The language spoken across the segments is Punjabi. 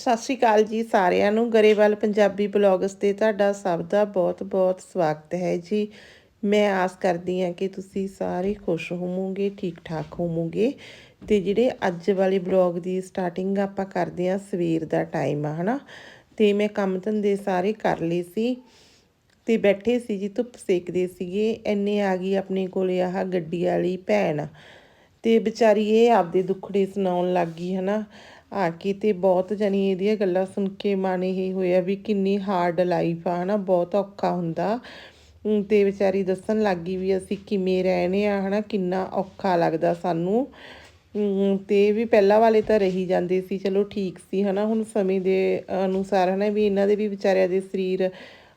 ਸਤਿ ਸ਼੍ਰੀ ਅਕਾਲ ਜੀ ਸਾਰਿਆਂ ਨੂੰ। ਗਰੇਵਾਲ ਪੰਜਾਬੀ ਬਲੌਗਸ ਤੇ ਤੁਹਾਡਾ ਸਭ ਦਾ ਬਹੁਤ-ਬਹੁਤ ਸਵਾਗਤ ਹੈ ਜੀ। ਮੈਂ ਆਸ ਕਰਦੀ ਹਾਂ ਕਿ ਤੁਸੀਂ ਸਾਰੇ ਖੁਸ਼ ਹੋਵੋਗੇ ਠੀਕ-ਠਾਕ ਹੋਵੋਗੇ। ਤੇ ਜਿਹੜੇ ਅੱਜ ਵਾਲੇ ਬਲੌਗ ਦੀ ਸਟਾਰਟਿੰਗ ਆਪਾਂ ਕਰਦੇ ਹਾਂ ਸਵੇਰ ਦਾ ਟਾਈਮ ਆ ਹਨਾ। ਤੇ ਮੈਂ ਕੰਮ ਧੰਦੇ ਸਾਰੇ ਕਰ ਲਏ ਸੀ। ਤੇ ਬੈਠੇ ਸੀ ਜੀ, ਧੁੱਪ ਸੇਕਦੇ ਸੀਗੇ। ਐਨੇ ਆ ਗਈ ਆਪਣੇ ਕੋਲੇ ਆਹ ਗੱਡੀ ਵਾਲੀ ਭੈਣ। ਤੇ ਵਿਚਾਰੀ ਇਹ ਆਪਦੇ ਦੁੱਖੜੇ ਸੁਣਾਉਣ ਲੱਗ ਗਈ, ਹਨਾ। ਆ ਕੇ ਤੇ ਬਹੁਤ ਜਾਨੀ ਇਹਦੀਆਂ ਗੱਲਾਂ ਸੁਣ ਕੇ ਮਨ ਇਹ ਹੋਇਆ ਵੀ ਕਿੰਨੀ ਹਾਰਡ ਲਾਈਫ ਆ, ਹਨਾ, ਬਹੁਤ ਔਖਾ ਹੁੰਦਾ। ਅਮ ਤੇ ਵਿਚਾਰੀ ਦੱਸਣ ਲੱਗ ਗਈ ਵੀ ਅਸੀਂ ਕਿਵੇਂ ਰਹਿਣੇ ਆ, ਹਨਾ, ਕਿੰਨਾ ਔਖਾ ਲੱਗਦਾ ਸਾਨੂੰ। ਅਮ ਤੇ ਵੀ ਪਹਿਲਾਂ ਵਾਲੇ ਤਾਂ ਰਹੀ ਜਾਂਦੇ ਸੀ, ਚਲੋ ਠੀਕ ਸੀ, ਹਨਾ, ਹੁਣ ਸਮੇਂ ਦੇ ਅਨੁਸਾਰ, ਹਨਾ, ਵੀ ਇਹਨਾਂ ਦੇ ਵੀ ਵਿਚਾਰਿਆਂ ਦੇ ਸਰੀਰ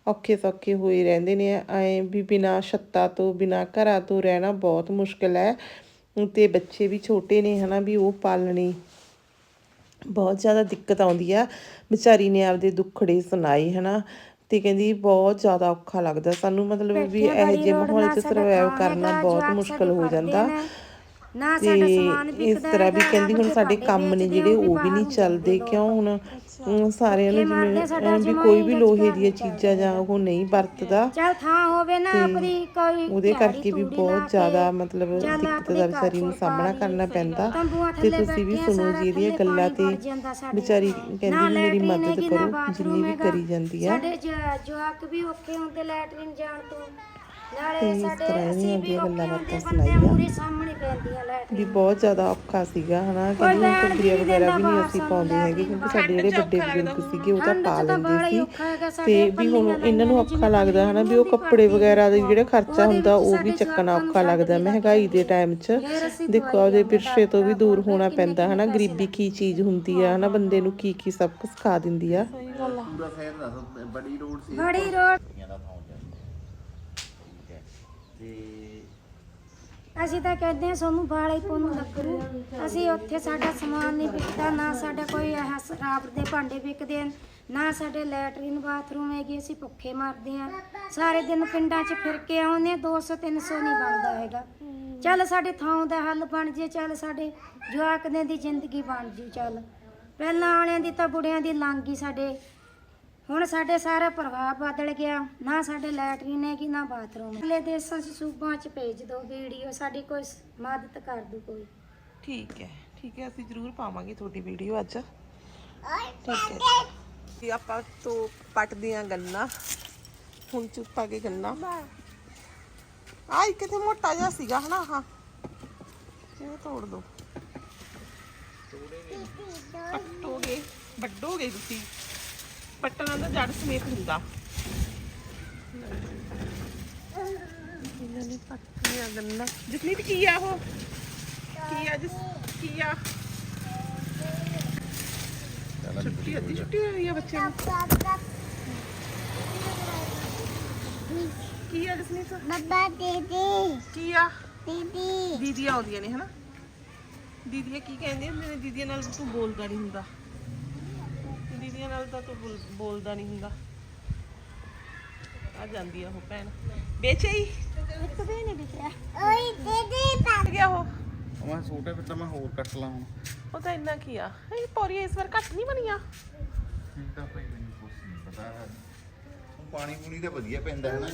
ਔਖੇ ਸੌਖੇ ਹੋਏ ਰਹਿੰਦੇ ਨੇ। ਐ ਵੀ ਬਿਨਾ ਛੱਤਾਂ ਤੋਂ, ਬਿਨਾ ਘਰਾਂ ਤੋਂ ਰਹਿਣਾ ਬਹੁਤ ਮੁਸ਼ਕਲ ਹੈ। ਤੇ ਬੱਚੇ ਵੀ ਛੋਟੇ ਨੇ, ਹਨਾ, ਵੀ ਉਹ ਪਾਲਣੇ ਬਹੁਤ ਜ਼ਿਆਦਾ ਦਿੱਕਤ ਆਉਂਦੀ ਆ। ਵਿਚਾਰੀ ਨੇ ਆਪਦੇ ਦੁੱਖੜੇ ਸੁਣਾਏ ਹਨਾ। ਤੇ ਕਹਿੰਦੀ ਬਹੁਤ ਜ਼ਿਆਦਾ ਔਖਾ ਲੱਗਦਾ। ਸਾਨੂੰ ਮਤਲਬ ਵੀ ਇਹੋ ਜਿਹੇ ਮਾਹੌਲ 'ਚ ਸਰਵਾਈਵ ਕਰਨਾ ਬਹੁਤ ਮੁਸ਼ਕਲ ਹੋ ਜਾਂਦਾ। ਨਾ। ਸਾਡਾ ਸਮਾਨ ਇਸ ਵਿਕਦਾ ਤਰ੍ਹਾਂ ਵੀ ਕਹਿੰਦੀ ਹੁਣ ਸਾਡੇ ਕੰਮ ਨੇ ਜਿਹੜੇ ਉਹ ਵੀ ਨਹੀਂ ਚੱਲਦੇ। ਕਿਉਂ ਹੁਣ ਸਾਰਿਆਂ ਨੂੰ ਜਿਵੇਂ ਵੀ ਕੋਈ ਵੀ ਲੋਹੇ ਦੀਆਂ ਚੀਜ਼ਾਂ ਜਾਂ ਉਹ ਨਹੀਂ ਵਰਤਦਾ ਚੱਲ ਥਾਂ ਹੋਵੇ ਨਾ ਆਪਣੀ ਕੋਈ ਉਹਦੇ ਕਰਕੇ ਵੀ ਬਹੁਤ ਜ਼ਿਆਦਾ ਮਤਲਬ ਦਿੱਕਤ ਦਾ ਵਿਚਾਰੀ ਨੂੰ ਸਾਹਮਣਾ ਕਰਨਾ ਪੈਂਦਾ ਤੇ ਤੁਸੀਂ ਵੀ ਸੁਣੋ ਜੀ ਇਹਦੀਆਂ ਗੱਲਾਂ ਤੇ। ਵਿਚਾਰੀ ਕਹਿੰਦੀ ਮੇਰੀ ਮਦਦ ਕਰੋ ਜਿੰਨੀ ਵੀ। ਕਰੀ ਜਾਂਦੀ ਆ ਸਾਡੇ ਜਵਾਕ ਵੀ ਔਖੇ ਹੁੰਦੇ ਲੈਟਰੀਨ ਜਾਣ ਤੇ ਨਾਲੇ ਇਸ ਸਾਡੇ ਤਰ੍ਹਾਂ ਅਸੀਂ ਦੀਆਂ ਵੀ ਗੱਲਾਂ ਬਾਤਾਂ ਹੁੰਦੇ ਸੁਣਾਈਆਂ। ਬੰਦੇ ਮੂਰੇ ਸਾਹਮਣੇ ਪੈਂਦੀਆਂ ਵੀ ਬਹੁਤ ਜ਼ਿਆਦਾ ਔਖਾ ਸੀਗਾ ਹਨਾ ਕਹਿੰਦੀ ਘੱਗਰੀਆਂ ਵੀ ਵਗੈਰਾ ਵੀ ਨਹੀਂ ਅਸੀਂ ਪਾਉਂਦੇ ਹੈਗੇ ਕਿਉਂਕਿ ਸਾਡੇ ਜਿਹੜੇ ਵੱਡੇ ਬਜ਼ੁਰਗ ਸੀਗੇ ਉਹ ਤਾਂ ਪਾ ਲੈਂਦੇ ਸੀ। ਤੇ ਵੀ ਹੁਣ ਇਹਨਾਂ ਨੂੰ ਔਖਾ ਲੱਗਦਾ ਹਨਾ ਵੀ ਉਹ ਕੱਪੜੇ ਵਗੈਰਾ ਦਾ ਜਿਹੜਾ ਖਰਚਾ ਹੁੰਦਾ ਉਹ ਵੀ ਚੱਕਣਾ ਔਖਾ ਲੱਗਦਾ। ਮਹਿੰਗਾਈ ਦੇ ਟਾਈਮ 'ਚ ਦੇਖੋ ਆਪਦੇ ਪਿਰਸੇ ਤੋਂ ਵੀ ਦੂਰ ਹੋਣਾ ਪੈਂਦਾ ਹਨਾ ਗਰੀਬੀ ਕੀ ਚੀਜ਼ ਹੁੰਦੀ ਆ ਹਨਾ ਬੰਦੇ ਨੂੰ ਕੀ ਕੀ ਸਭ ਕੁਝ ਖਾ ਦਿੰਦੀ ਆ। ਪੂਰਾ ਸ਼ਹਿਰ ਦੱਸ ਬੜੀ ਰੋਡ ਸੀ ਬੜੀ ਰੋਡ ਤੇ ਅਸੀਂ ਤਾਂ ਕਹਿੰਦੇ ਹਾਂ ਸਾਨੂੰ ਬਾਲੇ ਪੁੰਨ ਲੱਗੂ। ਅਸੀਂ ਉੱਥੇ ਸਾਡਾ ਸਮਾਨ ਨਹੀਂ ਵਿਕਦਾ, ਨਾ ਸਾਡਾ ਕੋਈ ਇਹ ਸ਼ਰਾਬ ਦੇ ਭਾਂਡੇ ਵਿਕਦੇ ਹਨ, ਨਾ ਸਾਡੇ ਲੈਟਰੀਨ ਬਾਥਰੂਮ ਹੈਗੇ, ਅਸੀਂ ਭੁੱਖੇ ਮਰਦੇ ਆ ਸਾਰੇ ਦਿਨ ਪਿੰਡਾਂ 'ਚ ਫਿਰ ਕੇ ਆਉਂਦੇ 200 300 ਨਹੀਂ ਬਣਦਾ ਹੈਗਾ। ਚੱਲ ਸਾਡੇ ਥਾਂ ਦਾ ਹੱਲ ਬਣ ਜੇ, ਚੱਲ ਸਾਡੇ ਜਵਾਕਦੇ ਦੀ ਜ਼ਿੰਦਗੀ ਬਣ ਜੀ, ਚੱਲ। ਪਹਿਲਾਂ ਵਾਲਿਆਂ ਦੀ ਤਾਂ ਬੁੜਿਆਂ ਦੀ ਲੰਘ ਗਈ ਸਾਡੇ ਹੁਣ ਸਾਡੇ ਸਾਰਾ ਪ੍ਰਭਾਵ ਬਦਲ ਗਿਆ। ਨਾ ਸਾਡੇ ਲੈਟਰੀਨ ਹੈ ਕਿ ਨਾ ਬਾਥਰੂਮ। ਅਗਲੇ ਦੇਸ਼ਾਂ 'ਚ ਸੂਬਾਂ 'ਚ ਭੇਜ ਦਿਓ ਵੀਡੀਓ ਸਾਡੀ ਕੋਈ ਮਦਦ ਕਰ ਦਿਓ ਕੋਈ। ਠੀਕ ਹੈ ਠੀਕ ਹੈ ਅਸੀਂ ਜ਼ਰੂਰ ਪਾਵਾਂਗੇ ਤੁਹਾਡੀ ਵੀਡੀਓ ਅੱਜ। ਠੀਕ ਹੈ। ਜੀ ਆਪਾਂ ਤੋਂ ਪੱਟਦੇ ਆ ਗੰਨਾ ਹੁਣ ਚੁੱਪਾ ਕੇ ਗੰਨਾ ਆ ਇੱਕ ਤੇ ਮੋਟਾ ਜਿਹਾ ਸੀਗਾ ਹਨਾ ਹਾਂ ਇਹ ਤੋੜ ਦੋ। ਪੱਟੋਗੇ ਵੱਡੋਗੇ ਤੁਸੀਂ। ਪੱਟਣਾ ਤਾਂ ਜੜ ਸਮੇਤ ਹੁੰਦਾ। ਇਹਨਾਂ ਨੇ ਪੱਟਿਆ ਗੰਨਾ ਜਿਸਨੀ ਵੀ ਕੀ ਆ ਉਹ? ਕੀ ਆ ਜਿਸ ਕੀ ਆ? ਛੁੱਟੀ ਅੱਧੀ ਛੁੱਟੀ ਹੋਈ ਆ ਬੱਚੇ ਨੂੰ? ਕੀ ਆ ਜਸਨੀਤ ਬੱਬਾ ਦੀਦੀ। ਕੀ ਆ? ਦੀਦੀ। ਦੀਦੀਆਂ ਆਉਂਦੀਆਂ ਨੇ ਹਨਾ? ਦੀਦੀਆਂ ਕੀ ਕਹਿੰਦੇ ਹੁੰਦੇ ਨੇ? ਦੀਦੀਆਂ ਨਾਲ ਤੂੰ ਬੋਲਦਾ ਨਹੀਂ ਹੁੰਦਾ। ਦੀਦੀਆਂ ਨਾਲ ਤਾਂ ਤੂੰ ਬੋਲ- ਬੋਲਦਾ ਨਹੀਂ ਹੁੰਦਾ। ਆ ਜਾਂਦੀ ਆ ਉਹ ਭੈਣ। ਵੇਚੇ ਹੀ ਇੱਕ ਵੀ ਨਹੀਂ ਵਿਕਿਆ ਓਏ ਦੀਦੀ ਕੱਟ ਗਿਆ ਉਹ। ਮੈਂ ਛੋਟੇ ਫਿਰ ਤਾਂ ਮੈਂ ਹੋਰ ਕੱਟ ਲਾਂ ਹੁਣ। ਉਹ ਤਾਂ ਇੰਨਾ ਕੀ ਆ? ਇਹ ਪੌਰੀਆਂ ਇਸ ਵਾਰ ਘੱਟ ਨਹੀਂ ਬਣੀਆਂ। ਠੀਕ ਤਾਂ ਭਾਈ ਮੈਨੂੰ ਕੁਛ ਨਹੀਂ ਪਤਾ ਹੈ। ਹੁਣ ਪਾਣੀ ਪੂਣੀ ਤਾਂ ਵਧੀਆ ਪੈਂਦਾ ਹੈ ਨਾ।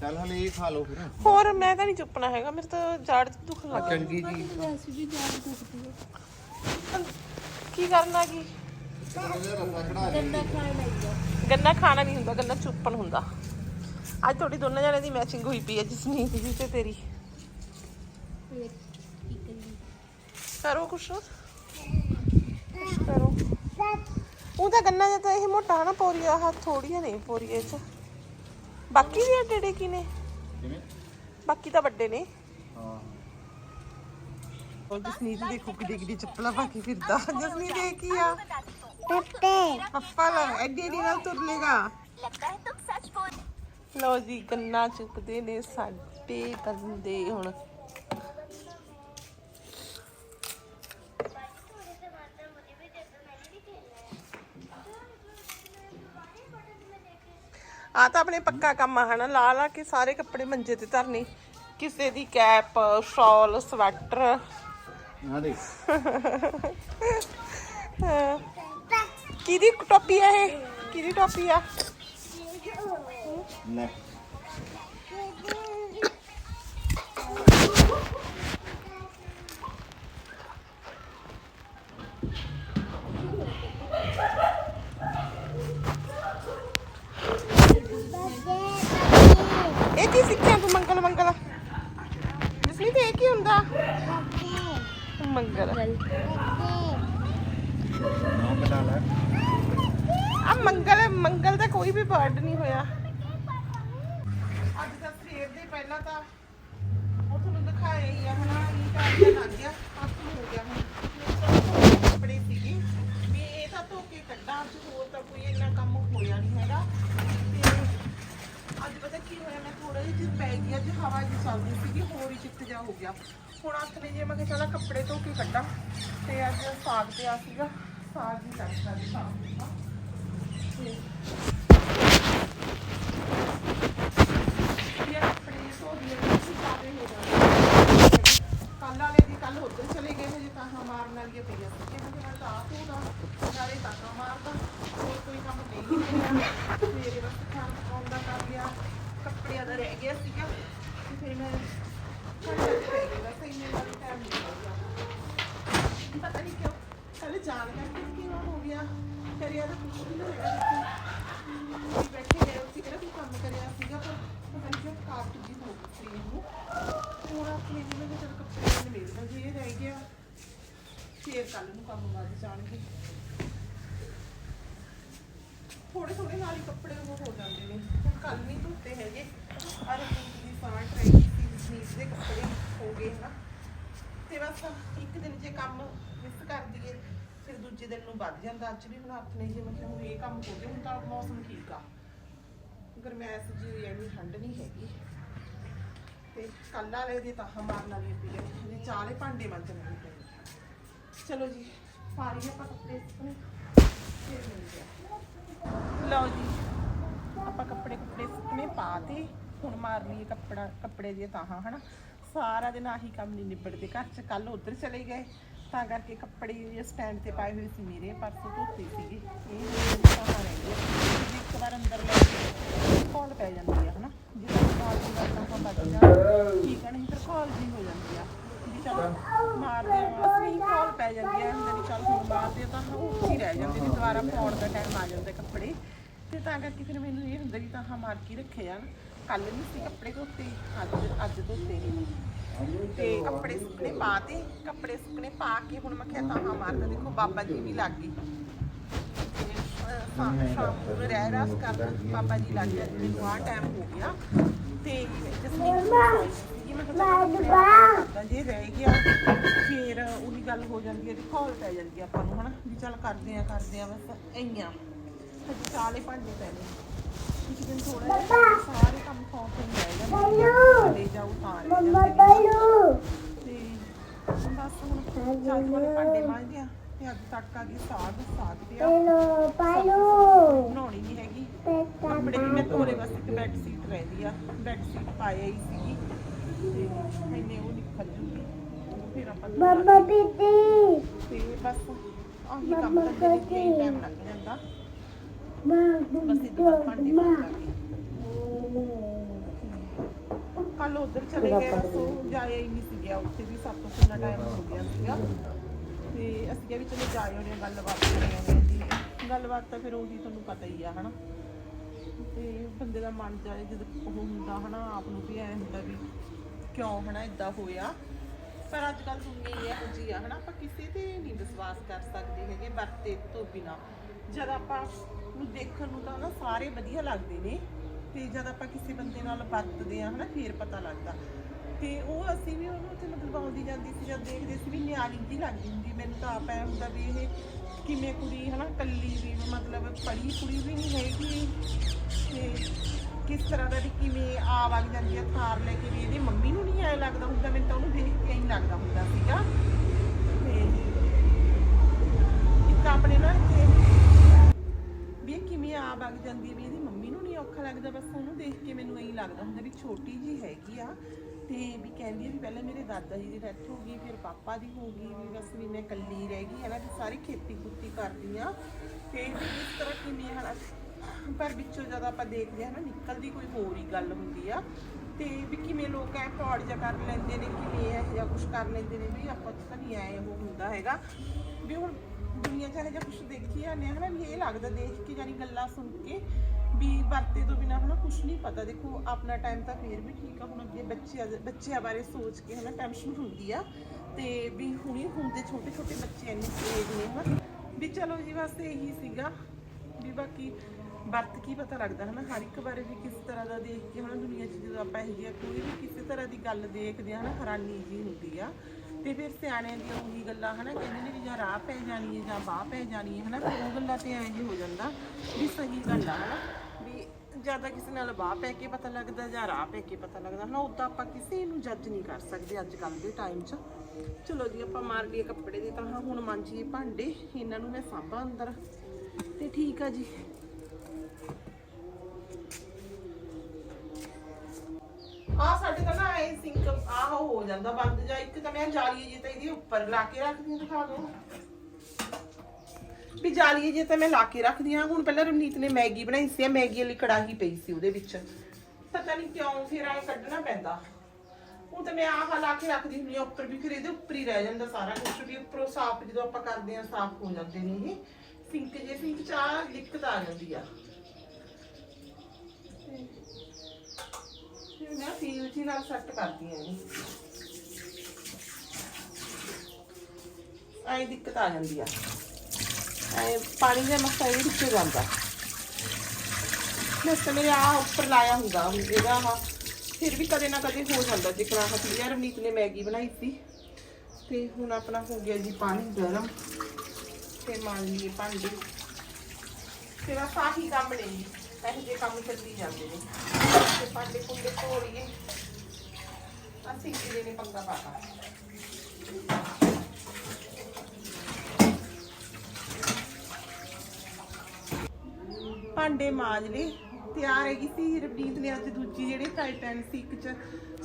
ਚੱਲ ਹਲੇ ਇਹ ਖਾ ਲਓ ਫਿਰ। ਹੋਰ ਮੈਂ ਤਾਂ ਨਹੀਂ ਚੁੱਪਣਾ ਹੈਗਾ ਮੇਰੇ ਤਾਂ ਜਾੜ ਚ ਦੁਖਣ ਲੱਗ ਚੰਗੀ ਜੀ ਕੀ ਕਰਨਾ ਕੀ ਗੰਨਾ ਖਾਣਾ ਨਹੀਂ ਹੁੰਦਾ ਗੰਨਾ ਚੁੱਪਣ ਹੁੰਦਾ। ਅੱਜ ਤੁਹਾਡੀ ਦੋਨਾਂ ਜਣਿਆਂ ਦੀ ਮੈਚਿੰਗ ਹੋਈ ਪਈ ਹੈ ਜਸਨੀਤ ਦੀ ਤੇ ਤੇਰੀ। ਕਰੋ ਕੁਛ। ਕੁਛ ਕਰੋ। ਉਹ ਤਾਂ ਗੰਨਾ ਜਿਹਾ ਤਾਂ ਇਹ ਮੋਟਾ ਨਾ ਪੌਰੀਆ ਆਹ ਥੋੜੀਆਂ ਨੇ ਪੌਰੀਏ ਚ। ਬਾਕੀ ਵੀ ਡੇੜੇ ਕੀ ਨੇ? ਕਿਵੇਂ? ਬਾਕੀ ਤਾਂ ਵੱਡੇ ਨੇ। ਹਾਂ। ਉਹ ਜਸਨੀਤ ਦੇਖੋ ਕਿੱਡੀ ਕਿੱਡੀ ਚੱਪਲਾਂ ਪਾ ਕੇ ਫਿਰਦਾ। ਜਸਨੀਤ ਇਹ ਕੀ ਆ? ਪੱਪੇ ਪੱਪਾ ਲੈ ਐਡੀ ਐਡੀ ਨਾਲ ਤੁਰ ਲੇਗਾ ਲਓ ਜੀ ਗੰਨਾ ਚੁੱਕਦੇ ਨੇ ਸਾਡੇ ਬੰਦੇ ਹੁਣ। ਆ ਤਾਂ ਆਪਣੇ ਪੱਕਾ ਕੰਮ ਆ ਹਨਾ? ਲਾ ਲਾ ਕੇ ਸਾਰੇ ਕੱਪੜੇ ਮੰਜੇ ਤੇ ਧਰਨੇ। ਕਿਸੇ ਦੀ ਕੈਪ ਸ਼ਾਲ ਸਵੈਟਰ। ਆ ਦੇਖ ਕਿਹਦੀ ਟੋਪੀ ਆ ਇਹ ਕਿਹਦੀ ਟੋਪੀ ਆ ਲੈ ਇਹ ਕੀ ਸਿੱਖਿਆ ਤੂੰ ਮੰਗਲ ਮੰਗਲ ਜਸਮੀਤ ਇਹ ਕੀ ਹੁੰਦਾ ਮੰਗਲ ਆ ਮੰਗਲ ਮੰਗਲ ਦਾ ਕੋਈ ਵੀ ਵਰਡ ਨਹੀਂ ਹੋਇਆ। ਅੱਜ ਦਾ ਸਵੇਰ ਦੇ ਪਹਿਲਾਂ ਤਾਂ ਉਹ ਤੁਹਾਨੂੰ ਦਿਖਾਇਆ ਹੀ ਆ ਹਨਾ ਇਹ ਤਾਂ ਚਿੱਤ ਹੁਣ ਹੱਥ ਨੇ ਜੇ ਮੈਂ ਕਿਹਾ ਚਲਾ ਕੱਪੜੇ ਧੋ ਕੇ ਕੱਢਾਂ। ਤੇ ਅੱਜ ਸਾਗ ਪਿਆ ਸੀਗਾ। ਸਾਗ ਹੀ ਕੱਢਦਾ ਜੀ ਸ਼ਾਮ ਨੂੰ ਨਾ। ਕੱਲ ਵਾਲੇ ਦੀ ਕੱਲ ਉੱਧਰ ਚਲੇ ਗਏ ਹਜੇ ਤਾਂ ਮਾਰਨ ਵਾਲੀਆਂ ਪਈਆਂ ਸੀ। ਮੈਂ ਕਿਹਾ ਤਾਂ ਆਪ ਹੋਗਾ ਨਾਲੇ ਤਾਕਾ ਮਾਰਦਾ। ਹੋਰ ਕੋਈ ਕੰਮ ਨਹੀਂ ਰਿਹਾ ਮੇਰੇ ਬਸ ਖਾਣ ਪਕਾਉਣ ਦਾ ਕਰ ਗਿਆ ਕੱਪੜਿਆਂ ਦਾ ਰਹਿ ਗਿਆ ਸੀਗਾ। ਫਿਰ ਮੈਂ ਘੰਟੇ ਚ ਪੈ ਗਈ ਬਸ ਇੰਨੇ ਦਾ ਟਾਈਮ ਨਹੀਂ ਲੱਗਿਆ ਪਤਾ ਨਹੀਂ ਕਿਉਂ ਕੱਲ ਜਾਣ ਕਰਕੇ ਕਿਉਂ ਹੋ ਗਿਆ ਕਰਿਆ ਤਾਂ ਕੁਝ ਵੀ ਨਹੀਂ ਹੈਗਾ ਦੇਖੋ। ਅਸੀਂ ਬੈਠੇ ਗਏ ਸੀ ਕਿਹੜਾ ਕੋਈ ਕੰਮ ਕਰਿਆ ਸੀਗਾ ਪਰ ਪਤਾ ਨਹੀਂ ਕਿਉਂ ਥਕਾਵਟ ਜੀ ਹੋ ਗਈ ਸਰੀਰ ਨੂੰ ਹੁਣ ਆਪਣੇ ਜਿਵੇਂ ਕਿ ਇਹ ਰਹਿ ਗਿਆ ਫੇਰ ਕੱਲ ਨੂੰ ਕੰਮ ਵੱਧ ਜਾਣਗੇ ਥੋੜੇ ਥੋੜੇ ਨਾਲ ਹੀ ਕੱਪੜੇ ਉਹ ਹੋ ਜਾਂਦੇ ਨੇ ਹੁਣ ਕੱਲ ਨਹੀਂ ਧੋਤੇ ਹੈਗੇ ਅਰੇ ਦੀ ਸਾਟ ਰਹੀ ਸੀ ਸਨੀਕ ਦੇ ਕੱਪੜੇ ਹੋ ਗਏ ਨਾ ਤੇ ਬਸ ਇੱਕ ਦਿਨ ਜੇ ਕੰਮ ਮਿਸ ਕਰ ਦਈਏ, ਫਿਰ ਦੂਜੇ ਦਿਨ ਨੂੰ ਵੱਧ ਜਾਂਦਾ। ਅੱਜ ਵੀ ਹੁਣ ਆਪਣੇ ਜੇ ਮਤਲਬ ਇਹ ਕੰਮ ਹੋ ਗਿਆ, ਹੁਣ ਤਾਂ ਮੌਸਮ ਠੀਕ ਆ। ਗਰਮੈਸ਼ ਜੀ ਐਨੀ ਠੰਡ ਨਹੀਂ ਹੈਗੀ। ਤੇ ਕੱਲ ਵਾਲੇ ਦੀ ਤਾਂ ਮਾਰਨ ਵਾਲੀ ਪਈ ਹੈ। ਜੇ ਚਾਲੇ ਭਾਂਡੇ ਮਾਂਜਣ ਵਾਲੀ ਪਈ ਚਲੋ ਜੀ, ਪਾ ਆਪਾਂ ਕੱਪੜੇ ਸੁੱਕਣੇ। ਫਿਰ ਮਿਲਦੇ ਆ ਲਓ ਜੀ, ਆਪਾਂ ਕੱਪੜੇ ਕੁੱਪੜੇ ਸੁੱਕਣੇ ਪਾ ਤੇ ਹੁਣ ਮਾਰ ਲਈਏ ਕੱਪੜਾ ਕੱਪੜੇ ਦੀਆਂ ਤਾਹਾਂ, ਹਨਾ? ਸਾਰਾ ਦਿਨ ਆਹੀ ਕੰਮ ਨਹੀਂ ਨਿਬੜਦੇ। ਘਰ ਚ ਕੱਲ ਉਧਰ ਚਲੇ ਗਏ। ਤਾਂ ਕਰਕੇ ਕੱਪੜੇ ਸਟੈਂਡ ਤੇ ਪਾਏ ਹੋਏ ਸੀ ਮੇਰੇ ਪਰਸੋਂ ਧੋਤੇ ਸੀਗੇ। ਇਹ ਮੇਰੇ ਤਾਹਾਂ ਰਹਿ ਗਏ ਇੱਕ ਵਾਰ ਅੰਦਰ ਲੈ ਕੇ ਕਾਲ ਪੈ ਜਾਂਦੀ ਆ, ਹਨਾ? ਜਦੋਂ ਕਾਲ ਦੀ ਗੱਲ ਤਾਂ ਲੱਗ ਜਾ ਠੀਕ ਆ, ਨਹੀਂ ਫਿਰ ਕਾਲ ਜੀ ਹੋ ਜਾਂਦੀ ਆ। ਵੀ ਚਲ ਮਾਰਦੇ ਆ ਅਸੀਂ ਕਾਲ ਪੈ ਜਾਂਦੀ ਆ, ਅੰਦਰ ਹੀ ਚੱਲ ਹੁਣ ਮਾਰਦੇ ਤਾਂ ਉਹ ਹੀ ਰਹਿ ਜਾਂਦੇ ਨੇ, ਦੁਬਾਰਾ ਪਾਉਣ ਦਾ ਟਾਈਮ ਆ ਜਾਂਦਾ ਕੱਪੜੇ। ਤੇ ਤਾਂ ਕਰਕੇ ਫਿਰ ਮੈਨੂੰ ਇਹ ਹੁੰਦਾ ਕਿ ਤਾਂ ਹਾਂ ਮਾਰ ਕੇ ਰੱਖੇ ਜਾਣ ਕੱਲ ਨਹੀਂ ਸੀ ਕੱਪੜੇ ਧੋਤੇ, ਅੱਜ ਅੱਜ ਧੋਤੇ ਨੇ। ਤੇ ਕੱਪੜੇ ਸੁੱਕਣੇ ਪਾ ਤੇ ਕੱਪੜੇ ਸੁੱਕਣੇ ਪਾ ਕੇ ਹੁਣ ਮੈਂ ਕਿਹਾ ਤਾਂ ਹਾਂ ਮਾਰਦਾ ਦੇਖੋ ਬਾਬਾ ਜੀ ਵੀ ਲੱਗ ਸ਼ਾਮ ਨੂੰ ਰਹਿ ਰਾਸ ਕਰਨ ਬਾਬਾ ਜੀ ਲੱਗ ਗਿਆ ਮੈਨੂੰ ਟਾਈਮ ਹੋ ਤੇ ਜੀ ਰਹਿ ਫਿਰ ਉਹੀ ਗੱਲ ਹੋ ਜਾਂਦੀ ਹੈ ਪੈ ਜਾਂਦੀ ਆਪਾਂ ਨੂੰ ਹਨਾ ਵੀ ਚੱਲ ਕਰਦੇ ਆ ਕਰਦੇ ਆ ਬਸ ਐਈਆਂ ਚਾਲੇ ਭਾਂਡੇ ਪੈ ਨੇ। ਇੱਕ ਦਿਨ ਥੋੜਾ ਸਾਰੇ ਕੰਮ ਸੌਂਪ ਹੋ ਜਾਏਗਾ ਲੈ ਜਾਊ ਤਾਂ ਤੇ ਬਸ ਹੁਣ ਚਾਲ ਵਾਲੇ ਭਾਂਡੇ ਮਾਂਜਦੇ ਆ ਤੇ ਅੱਜ ਤੱਕ ਆ ਗਈ ਸਾਗ ਸਾਗ ਪਿਆ ਬਣਾਉਣੀ ਨਹੀਂ ਹੈਗੀ ਕੱਪੜੇ ਵੀ ਮੈਂ ਬਸ ਇੱਕ ਬੈੱਡ ਸ਼ੀਟ ਰਹਿੰਦੀ ਆ ਬੈੱਡ ਸ਼ੀਟ ਪਾਇਆ ਹੀ ਸੀਗੀ ਤੇ ਮੈਨੇ ਉਹ ਨਿਕਲ ਜੂਗੀ ਫਿਰ ਆਪਾਂ ਧੋ ਲਾਂਗੇ। ਤੇ ਬਸ ਆਹੀ ਕੰਮ ਕਰਦੇ ਨੇ ਟਾਈਮ ਲੱਗ ਜਾਂਦਾ ਬਸ ਇਹ ਤੋਂ ਭਾਂਡੇ ਕੱਲ ਉਧਰ ਚਲੇ ਗਏ ਬਸ ਜਾਇਆ ਹੀ ਨਹੀਂ ਸੀ ਉੱਥੇ ਵੀ ਸਭ ਤੋਂ ਕਿੰਨਾ ਟਾਈਮ ਹੋ ਗਿਆ ਸੀਗਾ। ਤੇ ਅਸੀਂ ਕਿਹਾ ਵੀ ਚਲੋ ਜਾਏ ਉਹਨੇ ਗੱਲਬਾਤ ਕਰਾਂਗੇ ਜੀ। ਗੱਲਬਾਤ ਤਾਂ ਫਿਰ ਉਹੀ ਤੁਹਾਨੂੰ ਪਤਾ ਹੀ ਆ, ਹਨਾ। ਤੇ ਬੰਦੇ ਦਾ ਮਨ ਜਾਏ ਜਦ ਉਹ ਹੁੰਦਾ, ਹਨਾ, ਆਪ ਨੂੰ ਵੀ ਐ ਹੁੰਦਾ ਵੀ ਕਿਉਂ, ਹਨਾ ਇਦਾਂ ਹੋਇਆ। ਪਰ ਅੱਜ ਕੱਲ ਦੁਨੀਆ ਹੀ ਇਹੋ ਜਿਹੀ ਆ, ਹਨਾ, ਆਪਾਂ ਕਿਸੇ ਤੇ ਨਹੀਂ ਵਿਸ਼ਵਾਸ ਕਰ ਸਕਦੇ ਹੈਗੇ ਵਰਤੇ ਤੋਂ ਬਿਨਾ। ਜਦ ਆਪਾਂ ਨੂੰ ਦੇਖਣ ਨੂੰ ਤਾਂ ਨਾ ਸਾਰੇ ਵਧੀਆ ਲੱਗਦੇ ਨੇ ਤੇ ਜਦ ਆਪਾਂ ਕਿਸੇ ਬੰਦੇ ਨਾਲ ਵਰਤਦੇ ਆ, ਹਨਾ, ਫੇਰ ਪਤਾ ਲੱਗਦਾ। ਤੇ ਉਹ ਅਸੀਂ ਵੀ ਉਹਨੂੰ ਉੱਥੇ ਮਤਲਬ ਆਉਂਦੀ ਜਾਂਦੀ ਸੀ ਜਦ ਦੇਖਦੇ ਸੀ ਵੀ ਨਿਆਣੀ ਜੀ ਲੱਗਦੀ ਹੁੰਦੀ। ਮੈਨੂੰ ਤਾਂ ਆਪ ਐ ਹੁੰਦਾ ਵੀ ਇਹ ਕਿਵੇਂ ਕੁੜੀ, ਹਨਾ, ਕੱਲੀ ਵੀ, ਮਤਲਬ ਪੜੀ ਕੁੜੀ ਵੀ ਨਹੀਂ ਹੈਗੀ। ਤੇ ਕਿਸ ਤਰ੍ਹਾਂ ਦਾ ਵੀ ਕਿਵੇਂ ਆ ਵਗ ਜਾਂਦੀ ਆ, ਥਾਰ ਲੈ ਕੇ ਵੀ ਇਹਦੀ ਮੰਮੀ ਨੂੰ ਨਹੀਂ ਐ ਲੱਗਦਾ ਹੁੰਦਾ, ਮੈਨੂੰ ਤਾਂ ਉਹਨੂੰ ਦੇਖ ਕੇ ਹੀ ਲੱਗਦਾ ਹੁੰਦਾ ਸੀਗਾ। ਤੇ ਇੱਕ ਆਪਣੇ ਨਾ ਇੱਥੇ ਇਹ ਵਗ ਜਾਂਦੀ ਵੀ ਇਹਦੀ ਮੰਮੀ ਨੂੰ ਨਹੀਂ ਔਖਾ ਲੱਗਦਾ, ਬਸ ਉਹਨੂੰ ਦੇਖ ਕੇ ਮੈਨੂੰ ਐਂ ਲੱਗਦਾ ਹੁੰਦਾ ਵੀ ਛੋਟੀ ਜੀ ਹੈਗੀ ਆ ਤੇ ਵੀ ਕਹਿੰਦੀ ਹੈ ਵੀ ਪਹਿਲਾਂ ਮੇਰੇ ਦਾਦਾ ਜੀ ਦੀ ਡੈਥ ਹੋ ਗਈ, ਫਿਰ ਪਾਪਾ ਦੀ ਹੋ ਗਈ, ਵੀ ਬਸ ਵੀ ਮੈਂ ਇਕੱਲੀ ਰਹਿ ਗਈ ਹੈ ਨਾ ਵੀ ਸਾਰੀ ਖੇਤੀ ਖੁੱਤੀ ਕਰਦੀ ਆ। ਤੇ ਵੀ ਇਸ ਤਰ੍ਹਾਂ ਕਿਵੇਂ ਹਨਾ ਪਰ ਵਿੱਚੋਂ ਜਦ ਆਪਾਂ ਦੇਖਦੇ ਹਾਂ ਨਾ, ਨਿਕਲਦੀ ਕੋਈ ਹੋਰ ਹੀ ਗੱਲ ਹੁੰਦੀ ਆ। ਤੇ ਵੀ ਕਿਵੇਂ ਲੋਕ ਐ ਫਰਾਡ ਜਿਹਾ ਕਰ ਲੈਂਦੇ ਨੇ, ਕਿਵੇਂ ਇਹ ਜਿਹਾ ਕੁਝ ਕਰ ਲੈਂਦੇ ਨੇ, ਵੀ ਆਪਾਂ ਤਾਂ ਨਹੀਂ ਆਏ ਉਹ ਹੁੰਦਾ ਹੈਗਾ। ਵੀ ਹੁਣ ਦੁਨੀਆ 'ਚ ਇਹੋ ਕੁਝ ਦੇਖੀ ਜਾਂਦੇ ਹਾਂ ਹਨਾ, ਵੀ ਇਹ ਲੱਗਦਾ ਦੇਖ ਕੇ ਜਾਨੀ ਗੱਲਾਂ ਸੁਣ ਕੇ ਵੀ ਵਰਤੇ ਤੋਂ ਬਿਨਾ, ਹਨਾ ਕੁਝ ਨਹੀਂ ਪਤਾ। ਦੇਖੋ, ਆਪਣਾ ਟਾਈਮ ਤਾਂ ਫੇਰ ਵੀ ਠੀਕ ਆ, ਹੁਣ ਅੱਗੇ ਬੱਚਿਆਂ ਦੇ- ਬੱਚਿਆਂ ਬਾਰੇ ਸੋਚ ਕੇ, ਹਨਾ ਟੈਨਸ਼ਨ ਹੁੰਦੀ ਆ। ਤੇ ਵੀ ਹੁਣੇ ਹੁੰਦੇ ਛੋਟੇ ਛੋਟੇ ਬੱਚੇ ਇੰਨੇ ਤੇਜ਼ ਨੇ, ਹਨਾ। ਵੀ ਚਲੋ ਜੀ, ਬਸ ਇਹੀ ਸੀਗਾ ਵੀ ਬਾਕੀ ਵਰਤ ਕੀ ਪਤਾ ਲੱਗਦਾ, ਹਨਾ। ਹਰ ਇੱਕ ਬਾਰੇ ਵੀ ਕਿਸ ਤਰ੍ਹਾਂ ਦਾ ਦੇਖ ਕੇ, ਹਨਾ, ਦੁਨੀਆ 'ਚ ਜਦੋਂ ਆਪਾਂ ਇਹੋ ਜਿਹਾ ਕੋਈ ਵੀ ਕਿਸੇ ਤਰ੍ਹਾਂ ਦੀ ਗੱਲ ਦੇਖਦੇ ਹਾਂ ਹਨਾ, ਹੈਰਾਨੀ ਜੀ ਹੁੰਦੀ ਆ। ਤੇ ਫਿਰ ਸਿਆਣਿਆਂ ਦੀਆਂ ਉਹੀ ਗੱਲਾਂ, ਹਨਾ, ਕਹਿੰਦੇ ਨੇ ਵੀ ਜਾਂ ਰਾਹ ਪੈ ਜਾਣੀ ਹੈ ਜਾਂ ਬਾਹ ਪੈ ਜਾਣੀ ਹੈ, ਹਨਾ, ਫਿਰ ਉਹ ਗੱਲਾਂ ਤੇ ਐਂ ਜਿਹੀ ਹੋ ਜਾਂਦਾ ਵੀ ਸਹੀ ਗੱਲ ਆ, ਹਨਾ, ਵੀ ਜ਼ਿਆਦਾ ਕਿਸੇ ਨਾਲ ਬਾਹ ਪੈ ਕੇ ਪਤਾ ਲੱਗਦਾ ਜਾਂ ਰਾਹ ਪੈ ਕੇ ਪਤਾ ਲੱਗਦਾ, ਹਨਾ, ਉਦਾਂ ਆਪਾਂ ਕਿਸੇ ਨੂੰ ਜੱਜ ਨਹੀਂ ਕਰ ਸਕਦੇ ਅੱਜ ਕੱਲ ਦੇ ਟਾਈਮ 'ਚ। ਚਲੋ ਜੀ, ਆਪਾਂ ਮਾਰ ਲਈਏ ਕੱਪੜੇ ਦੀ ਤਰ੍ਹਾਂ ਹੁਣ ਮਾਂਜੀਏ ਭਾਂਡੇ, ਇਹਨਾਂ ਨੂੰ ਮੈਂ ਸਾਂਭਾਂ ਅੰਦਰ। ਤੇ ਠੀਕ ਆ ਜੀ। ਆ ਸਾਡੇ ਤਾਂ ਨਾ ਐ ਸਿੰਕ ਆਹ ਹੋ ਜਾਂਦਾ, ਬੰਦ ਜਾਂ ਇੱਕ ਤਾਂ ਮੈਂ ਜਾਲੀਏ ਜੇ ਤਾਂ ਇਹਦੇ ਉੱਪਰ ਲਾ ਕੇ ਰੱਖਦੀ ਹਾਂ, ਦਿਖਾ ਦੋ। ਵੀ ਜਾਲੀਏ ਜੇ ਤਾਂ ਮੈਂ ਲਾ ਕੇ ਰੱਖਦੀ ਹਾਂ, ਹੁਣ ਪਹਿਲਾਂ ਰਮਨੀਤ ਨੇ ਮੈਗੀ ਬਣਾਈ ਸੀ ਮੈਗੀ ਵਾਲੀ ਕੜਾਹੀ ਪਈ ਸੀ ਉਹਦੇ ਵਿੱਚ। ਪਤਾ ਨਹੀਂ ਕਿਉਂ ਫਿਰ ਐ ਕੱਢਣਾ ਪੈਂਦਾ। ਉਹ ਤਾਂ ਮੈਂ ਆਹ ਲਾ ਕੇ ਰੱਖਦੀ ਹੁੰਦੀ ਆ ਉੱਪਰ, ਵੀ ਫਿਰ ਇਹਦੇ ਉੱਪਰ ਹੀ ਰਹਿ ਜਾਂਦਾ ਸਾਰਾ ਕੁਝ ਵੀ ਉੱਪਰੋਂ ਸਾਫ਼ ਜਦੋਂ ਆਪਾਂ ਕਰਦੇ ਆ ਸਾਫ਼ ਹੋ ਜਾਂਦੇ ਨੇ ਇਹ। ਸਿੰਕ ਜੇ ਸਿੰਕ ਚ ਆ ਦਿੱਕਤ ਆ ਜਾਂਦੀ ਆ। ਫਿਰ ਮੈਂ ਫੀਲ ਜੀ ਨਾਲ ਸੈੱਟ ਕਰਦੀ ਆ ਇਹ ਆਈ ਦਿੱਕਤ ਆ ਜਾਂਦੀ ਆ ਐ ਪਾਣੀ ਦੇ ਮਸਾ ਇਹ ਵਿੱਚ ਜਾਂਦਾ ਮੈਂ ਤਾਂ ਮੇਰੇ ਆ ਉੱਪਰ ਲਾਇਆ ਹੁੰਦਾ ਹੁਣ ਇਹਦਾ ਆਹ ਫਿਰ ਵੀ ਕਦੇ ਨਾ ਕਦੇ ਹੋ ਜਾਂਦਾ ਜੇ ਕੜਾਹਟ ਵੀ ਯਾਰ ਰਮਨੀਤ ਨੇ ਮੈਗੀ ਬਣਾਈ ਸੀ ਤੇ ਹੁਣ ਆਪਣਾ ਹੋ ਗਿਆ ਜੀ ਪਾਣੀ ਗਰਮ ਤੇ ਮਾਰ ਲਈਏ ਭਾਂਡੇ ਤੇ ਬਸ ਆਹੀ ਕੰਮ ਨੇ ਜੀ ਇਹੋ ਜਿਹੇ ਕੰਮ ਚੱਲੀ ਜਾਂਦੇ ਨੇ ਤੇ ਭਾਂਡੇ ਪੁੰਡੇ ਧੋ ਲਈਏ। ਅਸੀਂ ਕਿਹਦੇ ਨੇ ਪੰਗਾ ਪਾਤਾ ਭਾਂਡੇ ਮਾਜ ਲਏ। ਤਿਆਰ ਹੈਗੀ ਸੀ ਰਵਨੀਤ ਨੇ ਅੱਜ ਦੂਜੀ ਜਿਹੜੀ ਫਰਾਈ ਸੀ, ਇੱਕ ਚ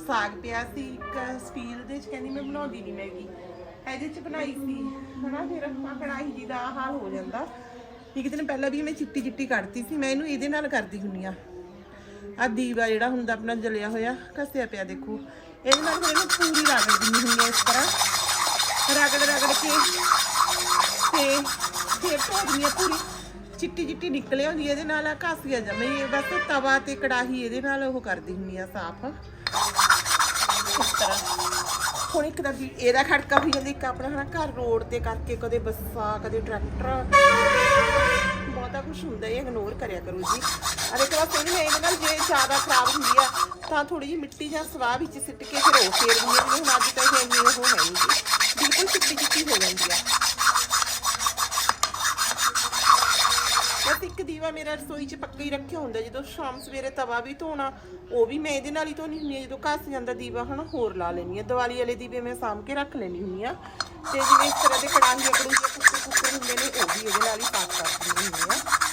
ਸਾਗ ਪਿਆ ਸੀ, ਇੱਕ ਸਟੀਲ ਦੇ ਚ। ਕਹਿੰਦੀ ਮੈਂ ਬਣਾਉਂਦੀ ਨਹੀਂ ਮੈਗੀ। ਇਹਦੇ ਚ ਬਣਾਈ ਸੀ। ਹਨਾ ਫਿਰ ਆਪਾਂ ਕੜਾਹੀ ਜੀ ਦਾ ਹਾਲ ਹੋ ਜਾਂਦਾ। ਇੱਕ ਦਿਨ ਪਹਿਲਾਂ ਵੀ ਮੈਂ ਚਿੱਟੀ ਚਿੱਟੀ ਕੱਢਤੀ ਸੀ। ਮੈਂ ਇਹਨੂੰ ਇਹਦੇ ਨਾਲ ਕਰਦੀ ਹੁੰਨੀ ਆ ਆ ਦੀਵਾ ਜਿਹੜਾ ਹੁੰਦਾ ਆਪਣਾ ਜਲਿਆ ਹੋਇਆ, ਘਸਿਆ ਪਿਆ ਦੇਖੋ। ਇਹਦੇ ਨਾਲ ਫਿਰ ਇਹਨੂੰ ਪੂਰੀ ਰਗੜ ਦਿੰਦੀ ਹੁੰਦੀ ਆ ਇਸ ਤਰ੍ਹਾਂ। ਰਗੜ ਰਗੜ ਕੇ ਤੇ ਫਿਰ ਧੋਦੀ ਆ ਪੂਰੀ। ਚਿੱਟੀ ਚਿੱਟੀ ਨਿਕਲ ਆਉਂਦੀ ਇਹਦੇ ਨਾਲ ਘਾਸੀਆ ਜਮੇ ਹੀ ਬਸ ਤਵਾ ਤੇ ਕੜਾਹੀ ਇਹਦੇ ਨਾਲ ਉਹ ਕਰਦੀ ਹੁੰਦੀ ਆ ਸਾਫ਼। ਇਸ ਤਰ੍ਹਾਂ। ਹੁਣ ਇੱਕ ਤਾਂ ਵੀ ਇਹਦਾ ਖੜਕਾ ਵੀ ਜਾਂਦੀ, ਇੱਕ ਆਪਣਾ ਹਨਾ ਘਰ ਰੋਡ ਤੇ ਕਰਕੇ ਕਦੇ ਬੱਸਾਂ, ਕਦੇ ਟਰੈਕਟਰ। ਬਹੁਤਾ ਕੁਝ ਹੁੰਦਾ ਇਹ ਇਗਨੋਰ ਕਰਿਆ ਕਰੋ ਜੀ। ਅਰੇ ਇੱਕ ਵਾਰ ਫਿਰ ਇਹਦੇ ਨਾਲ ਜੇ ਜ਼ਿਆਦਾ ਖਰਾਬ ਹੁੰਦੀ ਆ, ਤਾਂ ਥੋੜੀ ਜਿਹੀ ਮਿੱਟੀ ਜਾਂ ਸਵਾਹ ਵਿੱਚ ਸਿੱਟ ਕੇ ਫਿਰ ਉਹ ਫੇਰ ਦਿੰਦੀ ਆ ਹੁਣ ਅੱਜ ਤਾਂ ਇਹ ਇੰਨੀ ਉਹ ਹੈ ਨਹੀਂ ਬਿਲਕੁਲ ਚਿੱਟੀ ਚਿੱਟੀ ਹੋ ਜਾਂਦੀ ਆ। ਬਸ ਇੱਕ ਦੀਵਾ ਮੇਰਾ ਰਸੋਈ 'ਚ ਪੱਕਾ ਹੀ ਰੱਖਿਆ ਹੁੰਦਾ, ਜਦੋਂ ਸ਼ਾਮ ਸਵੇਰੇ ਤਵਾ ਵੀ ਧੋਣਾ, ਉਹ ਵੀ ਮੈਂ ਇਹਦੇ ਨਾਲ ਹੀ ਧੋਣੀ ਹੁੰਦੀ ਆ, ਜਦੋਂ ਘਸ ਜਾਂਦਾ ਦੀਵਾ, ਹਨਾ, ਹੋਰ ਲਾ ਲੈਣੀ ਆ। ਦੀਵਾਲੀ ਵਾਲੇ ਦੀਵੇ ਮੈਂ ਸਾਂਭ ਕੇ ਰੱਖ ਲੈਣੀ ਹੁੰਦੀ ਆ। ਤੇ ਜਿਵੇਂ ਇਸ ਤਰ੍ਹਾਂ ਦੇ ਕੜਾਹੀਆਂ ਅਕੜੂ ਜਿਹੇ ਕੁੱਕਰ ਹੁੰਦੇ ਨੇ, ਉਹ ਵੀ ਇਹਦੇ ਨਾਲ ਹੀ ਸਾਫ਼ ਕਰ ਦਿੰਦੀ ਹੁੰਦੀ ਆ।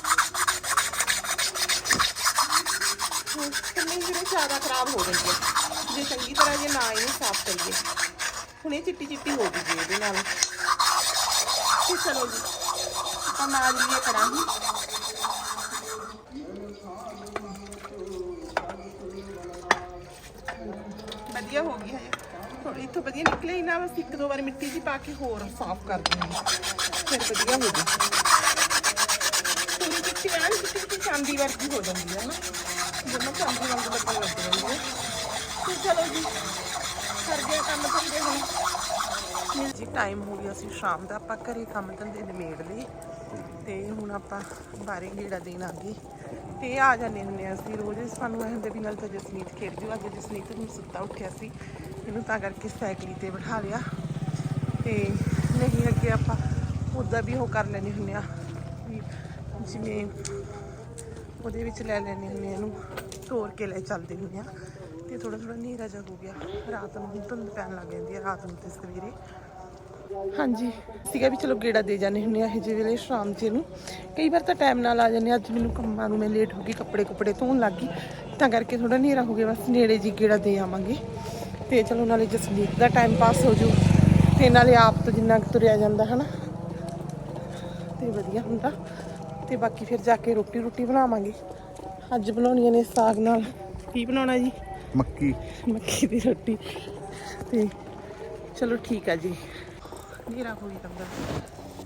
ਕਿੰਨੀ ਜਿਹੜੇ ਜ਼ਿਆਦਾ ਖਰਾਬ ਹੋ ਜਾਂਦੀ ਆ ਜੇ ਚੰਗੀ ਤਰ੍ਹਾਂ ਜੇ ਨਾ ਇਹਨੂੰ ਸਾਫ਼ ਕਰੀਏ। ਹੁਣ ਇਹ ਚਿੱਟੀ ਚਿੱਟੀ ਹੋ ਗਈ ਜੀ ਇਹਦੇ ਨਾਲ। ਤੇ ਚਲੋ ਜੀ, ਆਪਾਂ ਮਾਰ ਲਈਏ ਕੜਾਹੀ ਵਧੀਆ ਹੋ ਗਈ ਹੈ ਥੋੜੀ ਇੱਥੋਂ ਵਧੀਆ ਨਿਕਲੇ ਹੀ ਨਾ ਬਸ ਇੱਕ ਦੋ ਵਾਰ ਮਿੱਟੀ ਜੀ ਪਾ ਕੇ ਹੋਰ ਸਾਫ਼ ਕਰ ਦਿੰਦੀ ਫਿਰ ਵਧੀਆ ਹੋ ਗਈ। ਪੂਰੀ ਚਿੱਟੀ ਐਨ ਚਿੱਟੀ ਚਿੱਟੀ ਚਾਂਦੀ ਵਰਗੀ ਹੋ ਜਾਂਦੀ ਹੈ ਨਾ। ਜਦੋਂ ਚਾਂਦੀ ਵਾਂਗ ਲੱਗਣ ਲੱਗ ਜਾਂਦੀ ਹੈ ਤੇ ਚਲੋ ਜੀ ਕਰ ਗਿਆ ਕੰਮ ਧੰਦੇ ਹੁਣ ਜੀ ਟਾਈਮ ਹੋ ਗਿਆ ਸੀ ਸ਼ਾਮ ਦਾ, ਆਪਾਂ ਘਰੇ ਕੰਮ ਧੰਦੇ ਨਿਮੇੜ ਲਈ ਤੇ ਹੁਣ ਆਪਾਂ ਬਾਰੇ ਗੇੜਾ ਦੇਣ ਆ ਗਏ। ਤੇ ਆ ਜਾਂਦੇ ਹੁੰਦੇ ਆ ਅਸੀਂ ਰੋਜ਼। ਸਾਨੂੰ ਐਂ ਹੁੰਦੇ ਵੀ ਨਾਲ ਤਾਂ ਜਸਮੀਤ ਖੇਡ ਜੂ। ਅੱਜ ਜਸਮੀਤ ਨੂੰ ਸੁੱਤਾ ਉੱਠਿਆ ਸੀ। ਇਹਨੂੰ ਤਾਂ ਕਰਕੇ ਸਾਈਕਲੀ ਤੇ ਬਿਠਾ ਲਿਆ। ਤੇ ਨਹੀਂ ਅੱਗੇ ਆਪਾਂ ਉੱਦਾਂ ਵੀ ਉਹ ਕਰ ਲੈਣੇ ਹੁੰਦੇ ਆ ਜਿਵੇਂ ਉਹਦੇ ਵਿੱਚ ਲੈ ਲੈਣੇ ਹੁੰਦੇ ਆ ਇਹਨੂੰ ਤੋੜ ਕੇ ਲੈ ਚੱਲਦੇ ਹੁੰਦੇ ਆ ਤੇ ਥੋੜਾ ਥੋੜਾ ਹਨੇਰਾ ਜਿਹਾ ਹੋ ਗਿਆ। ਰਾਤ ਨੂੰ ਧੁੰਦ ਪੈਣ ਲੱਗ ਜਾਂਦੀ ਆ ਰਾਤ ਨੂੰ ਤੇ ਸਵੇਰੇ। ਹਾਂਜੀ, ਸੀਗਾ ਵੀ ਚਲੋ ਗੇੜਾ ਦੇ ਜਾਂਦੇ ਹੁੰਦੇ ਆ ਇਹ ਜਿਹੇ ਵੇਲੇ ਸ਼ਾਮ ਜੇ ਨੂੰ। ਕਈ ਵਾਰ ਤਾਂ ਟਾਈਮ ਨਾਲ ਆ ਜਾਂਦੇ ਹਾਂ। ਅੱਜ ਮੈਨੂੰ ਕੰਮਾਂ ਨੂੰ ਮੈਂ ਲੇਟ ਹੋ ਗਈ, ਕੱਪੜੇ ਕੁਪੜੇ ਧੋਣ ਲੱਗ ਗਈ। ਤਾਂ ਕਰਕੇ ਥੋੜਾ ਹਨੇਰਾ ਹੋ ਗਿਆ, ਬਸ ਨੇੜੇ ਜੀ ਗੇੜਾ ਦੇ ਆਵਾਂਗੇ। ਤੇ ਚਲੋ ਨਾਲੇ ਜਸਮੀਤ ਦਾ ਟਾਈਮ ਪਾਸ ਹੋ ਜੂ। ਤੇ ਨਾਲੇ ਆਪ ਤੋਂ ਜਿੰਨਾ ਕੁ ਤੁਰਿਆ ਜਾਂਦਾ, ਹਨਾ? ਤੇ ਵਧੀਆ ਹੁੰਦਾ। ਤੇ ਬਾਕੀ ਫਿਰ ਜਾ ਕੇ ਰੋਟੀ ਰੋਟੀ ਬਣਾਵਾਂਗੇ। ਅੱਜ ਬਣਾਉਣੀਆਂ ਨੇ ਸਾਗ ਨਾਲ। ਕੀ ਬਣਾਉਣਾ ਜੀ? ਮੱਕੀ। ਮੱਕੀ ਦੀ ਰੋਟੀ। ਤੇ ਚਲੋ ਠੀਕ ਆ ਜੀ। ਹਨੇਰਾ ਹੋਈ ਜਾਂਦਾ